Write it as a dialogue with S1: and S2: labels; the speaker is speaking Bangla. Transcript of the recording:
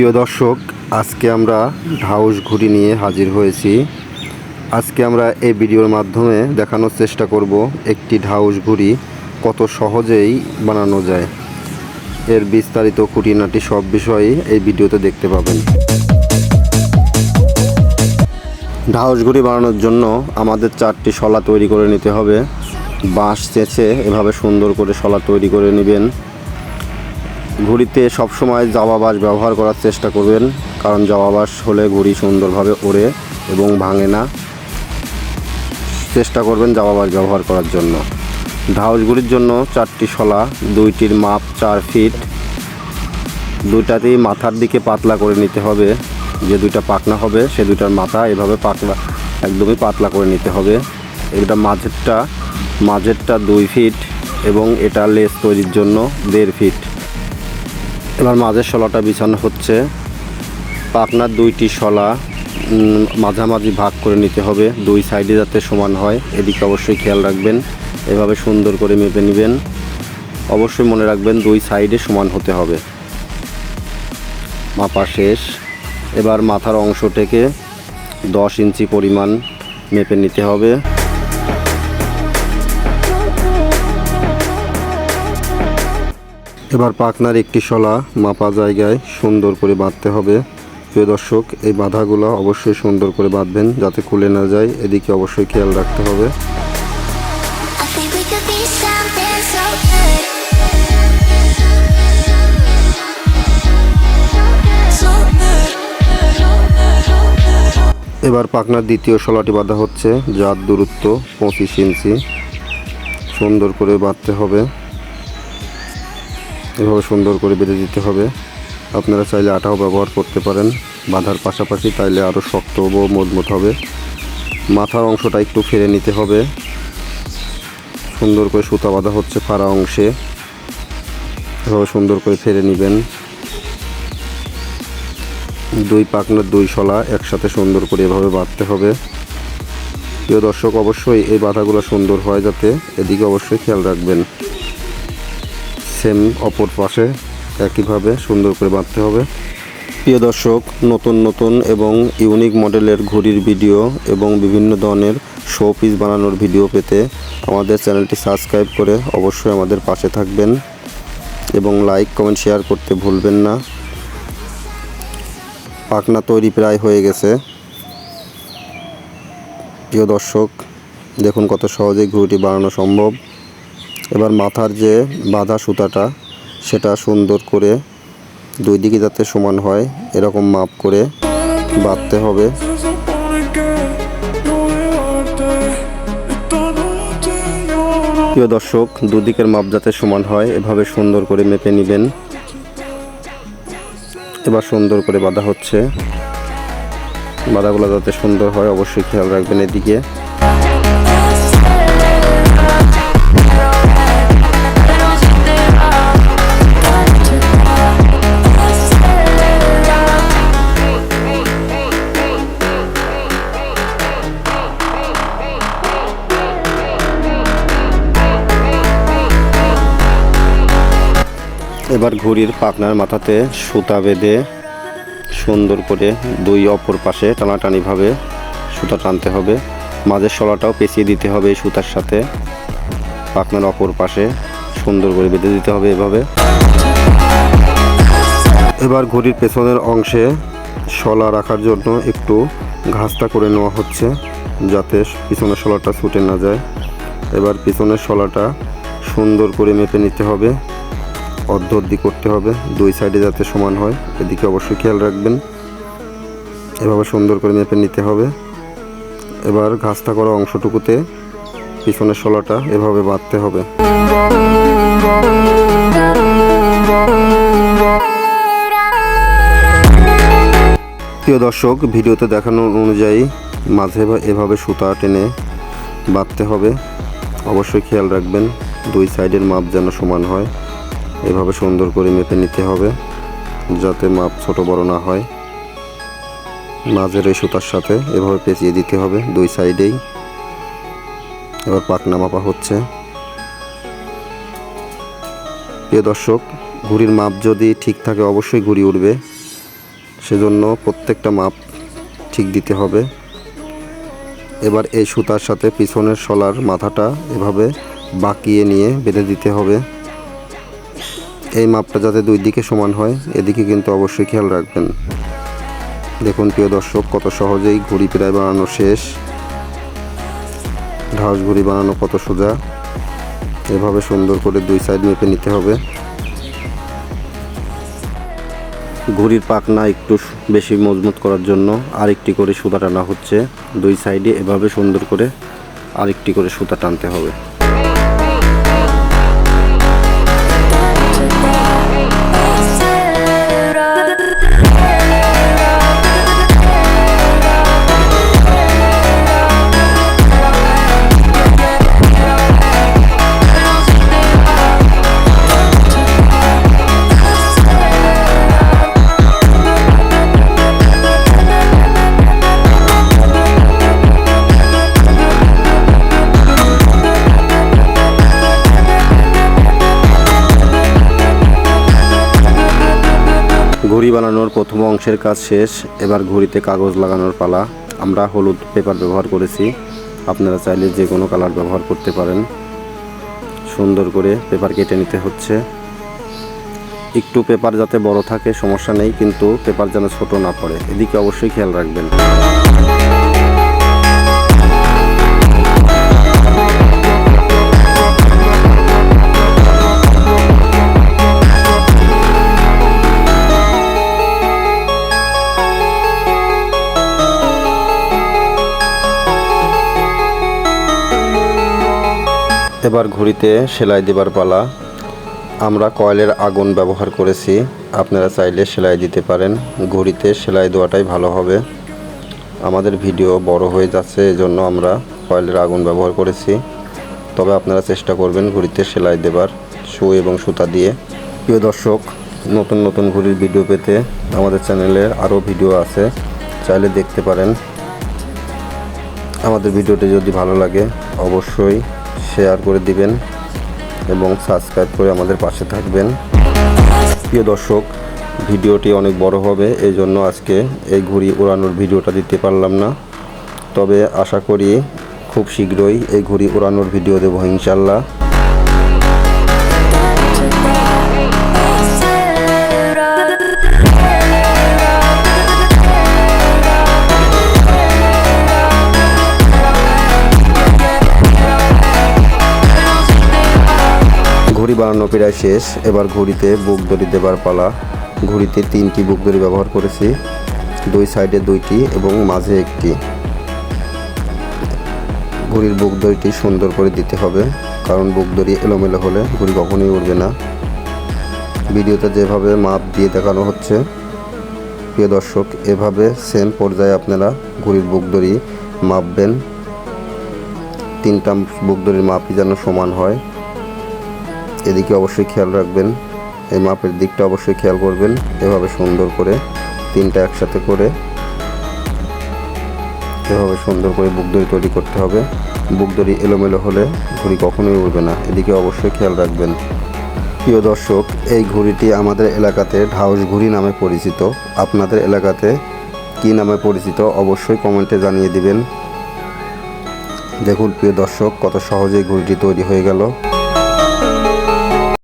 S1: প্রিয় দর্শক, আজকে আমরা ঢাউস ঘুড়ি নিয়ে হাজির হয়েছি। আজকে আমরা এই ভিডিওর মাধ্যমে দেখানোর চেষ্টা করব একটি ঢাউস ঘুড়ি কত সহজেই বানানো যায়। এর বিস্তারিত খুঁটিনাটি সব বিষয়ই এই ভিডিওতে দেখতে পাবেন। ঢাউস ঘুড়ি বানানোর জন্য আমাদের চারটি শলা তৈরি করে নিতে হবে। বাঁশ চেঁচে এভাবে সুন্দর করে শলা তৈরি করে নেবেন। ঘুড়িতে সবসময় বাঁশ ব্যবহার করার চেষ্টা করবেন, কারণ বাঁশ হলে ঘুড়ি সুন্দরভাবে ওড়ে এবং ভাঙে না। চেষ্টা করবেন বাঁশ ব্যবহার করার জন্য। ঢাউস ঘুড়ির জন্য চারটি শলা, দুইটির মাপ চার ফিট। দুইটাতেই মাথার দিকে পাতলা করে নিতে হবে। যে দুইটা পাকনা হবে, সে দুইটার মাথা এভাবে পাতলা, একদমই পাতলা করে নিতে হবে। এটা মাঝেরটা মাঝেরটা দুই ফিট এবং এটা লেস তৈরির জন্য দেড় ফিট। এবার মাঝের শলাটা বিছানো হচ্ছে। পাকনার দুইটি শলা মাঝামাঝি ভাগ করে নিতে হবে। দুই সাইডে যাতে সমান হয়, এদিকে অবশ্যই খেয়াল রাখবেন। এভাবে সুন্দর করে মেপে নেবেন। অবশ্যই মনে রাখবেন দুই সাইডে সমান হতে হবে। মাপা শেষ। এবার মাথার অংশটাকে দশ ইঞ্চি পরিমাণ মেপে নিতে হবে। এবার পাকনার একটি শলা মাপা জায়গায় সুন্দর করে বাঁধতে হবে। প্রিয় দর্শক এই বাঁধাগুলো অবশ্যই সুন্দর করে বাঁধবেন যাতে খুলে না যায়। এদিকে অবশ্যই খেয়াল রাখতে হবে. এবার পাকনার দ্বিতীয় শলাটি বাঁধা হচ্ছে। যার দূরত্ব পঁচিশ ইঞ্চি। সুন্দর করে বাঁধতে হবে। এভাবে সুন্দর করে বেঁধে দিতে হবে। আপনারা চাইলে আটাও ব্যবহার করতে পারেন। বাঁধার পাশাপাশি তাইলে আরও শক্ত ও মজবুত হবে। মাথার অংশটা একটু ফেরে নিতে হবে। সুন্দর করে সুতা বাঁধা হচ্ছে ফাড়া অংশে। এভাবে সুন্দর করে ফেরে নেবেন। দুই পাকনার দুই শলা একসাথে সুন্দর করে এভাবে বাঁধতে হবে। প্রিয় দর্শক, অবশ্যই এই বাধাগুলো সুন্দর হয় যাতে। এদিকে অবশ্যই খেয়াল রাখবেন। সেম অপর পাশে একইভাবে সুন্দর করে বাঁধতে হবে। প্রিয় দর্শক, নতুন নতুন এবং ইউনিক মডেলের ঘড়ির ভিডিও এবং বিভিন্ন ধরনের শো পিস বানানোর ভিডিও পেতে আমাদের চ্যানেলটি সাবস্ক্রাইব করে অবশ্যই আমাদের পাশে থাকবেন এবং লাইক কমেন্ট শেয়ার করতে ভুলবেন না। পাখনা তৈরি প্রায় হয়ে গেছে। প্রিয় দর্শক, দেখুন কত সহজেই ঘুড়িটি বানানো সম্ভব। এবার মাথার যে বাঁধা সুতাটা, সেটা সুন্দর করে দুই দিকে যাতে সমান হয়, এরকম মাপ করে বাঁধতে হবে। প্রিয় দর্শক, দুদিকের মাপ যাতে সমান হয়, এভাবে সুন্দর করে মেপে নেবেন। এবার সুন্দর করে বাঁধা হচ্ছে। বাঁধাগুলো যাতে সুন্দর হয়, অবশ্যই খেয়াল রাখবেন এদিকে। এবার ঘুড়ির পাকনার মাথাতে সুতা বেঁধে সুন্দর করে দুই অপর পাশে টানাটানিভাবে সুতা টানতে হবে। মাঝের শলাটাও পেঁচিয়ে দিতে হবে এই সুতার সাথে। পাকনার অপর পাশে সুন্দর করে বেঁধে দিতে হবে এভাবে। এবার ঘড়ির পেছনের অংশে শলা রাখার জন্য একটু ঘাসটা করে নেওয়া হচ্ছে যাতে পিছনের শলাটা ছুটে না যায়। এবার পিছনের শলাটা সুন্দর করে মেপে নিতে হবে। অর্ধ অর্ধি করতে হবে। দুই সাইডে যাতে সমান হয়, এদিকে অবশ্যই খেয়াল রাখবেন। এভাবে সুন্দর করে মেপে নিতে হবে। এবার ঘাসটা করা অংশটুকুতে পিছনের শলাটা এভাবে বাঁধতে হবে। প্রিয় দর্শক, ভিডিওতে দেখানো অনুযায়ী মাঝে এভাবে সুতা টেনে বাঁধতে হবে। অবশ্যই খেয়াল রাখবেন, দুই সাইডের মাপ যেন সমান হয়। এভাবে সুন্দর করে মেপে নিতে হবে, যাতে মাপ ছোট বড় না হয়। মাঝের এই সুতার সাথে এভাবে পেঁচিয়ে দিতে হবে দুই সাইডেই। এবার পাকনা মাপা হচ্ছে। প্রিয় দর্শক, ঘুড়ির মাপ যদি ঠিক থাকে অবশ্যই ঘুড়ি উঠবে সেজন্য প্রত্যেকটা মাপ ঠিক দিতে হবে। এবার এই সুতার সাথে পিছনের শলার মাথাটা এভাবে বাঁকিয়ে নিয়ে বেঁধে দিতে হবে। এই মাপটা যাতে দুই দিকে সমান হয়, এদিকে কিন্তু অবশ্যই খেয়াল রাখবেন। দেখুন, প্রিয় দর্শক, কত সহজেই ঘুড়ি প্রায় বানানো শেষ। ঢাস ঘুড়ি বানানো কত সোজা। এভাবে সুন্দর করে দুই সাইড মেপে নিতে হবে। ঘুড়ির পাকনা একটু বেশি মজবুত করার জন্য আরেকটি করে সুতা টানা হচ্ছে। দুই সাইডে এভাবে সুন্দর করে আরেকটি করে সুতা টানতে হবে। ঘুড়ি বানানোর প্রথম অংশের কাজ শেষ, এবার ঘড়িতে কাগজ লাগানোর পালা। আমরা হলুদ পেপার ব্যবহার করেছি। আপনারা চাইলে যে কোনো কালার ব্যবহার করতে পারেন। সুন্দর করে পেপার কেটে নিতে হচ্ছে। একটু পেপার যাতে বড় থাকে, সমস্যা নেই, কিন্তু পেপার যেন ছোট না পড়ে। এদিকে অবশ্যই খেয়াল রাখবেন। এবার ঘুড়িতে সেলাই দেবার পালা। আমরা কয়েলের আগুন ব্যবহার করেছি। আপনারা চাইলে সেলাই দিতে পারেন। ঘুড়িতে সেলাই দেওয়াটাই ভালো হবে। আমাদের ভিডিও বড় হয়ে যাচ্ছে, এজন্য আমরা কয়েলের আগুন ব্যবহার করেছি। তবে আপনারা চেষ্টা করবেন ঘুড়িতে সেলাই দেবার সুই এবং সুতা দিয়ে। প্রিয় দর্শক, নতুন নতুন ঘুড়ির ভিডিও পেতে আমাদের চ্যানেলে আরও ভিডিও আছে। চাইলে দেখতে পারেন। আমাদের ভিডিওটি যদি ভালো লাগে, অবশ্যই শেয়ার করে দিবেন এবং সাবস্ক্রাইব করে আমাদের পাশে থাকবেন। প্রিয় দর্শক, ভিডিওটি অনেক বড় হবে এই জন্য আজকে এই ঘুড়ি ওড়ানোর ভিডিওটা দিতে পারলাম না। তবে আশা করি খুব শীঘ্রই এই ঘুড়ি ওড়ানোর ভিডিও দেবো ইনশাল্লাহ। ঘড়ি বানানো প্রায় শেষ। এবার ঘড়িতে বুক দড়ি দেবার পালা। ঘড়িতে তিনটি বুক দড়ি ব্যবহার করেছি। দুই সাইডে দুইটি এবং মাঝে একটি। ঘড়ির বুক দড়িটি সুন্দর করে দিতে হবে, কারণ বুক দড়ি এলোমেলো হলে ঘড়ি কখনোই উঠবে না। ভিডিওতে যেভাবে মাপ দিয়ে দেখানো হচ্ছে, প্রিয় দর্শক, এভাবে সেম পর্যায়ে আপনারা ঘড়ির বুক দড়ি মাপবেন। তিনটা বুক দড়ির মাপই যেন সমান হয়। এদিকে অবশ্যই খেয়াল রাখবেন, এই মাপের দিকটা অবশ্যই খেয়াল করবেন, এভাবে সুন্দর করে তিনটা একসাথে করে এভাবে সুন্দর করে বুক দড়ি তৈরি করতে হবে। বুক দড়ি এলোমেলো হলে ঘুড়ি কখনোই উড়বে না, এদিকে অবশ্যই খেয়াল রাখবেন। প্রিয় দর্শক, এই ঘুড়িটি আমাদের এলাকাতে ঢাউস ঘুড়ি নামে পরিচিত। আপনাদের এলাকাতে কী নামে পরিচিত অবশ্যই কমেন্টে জানিয়ে দিবেন। দেখুন প্রিয় দর্শক, কত সহজেই ঘুড়িটি তৈরি হয়ে গেল।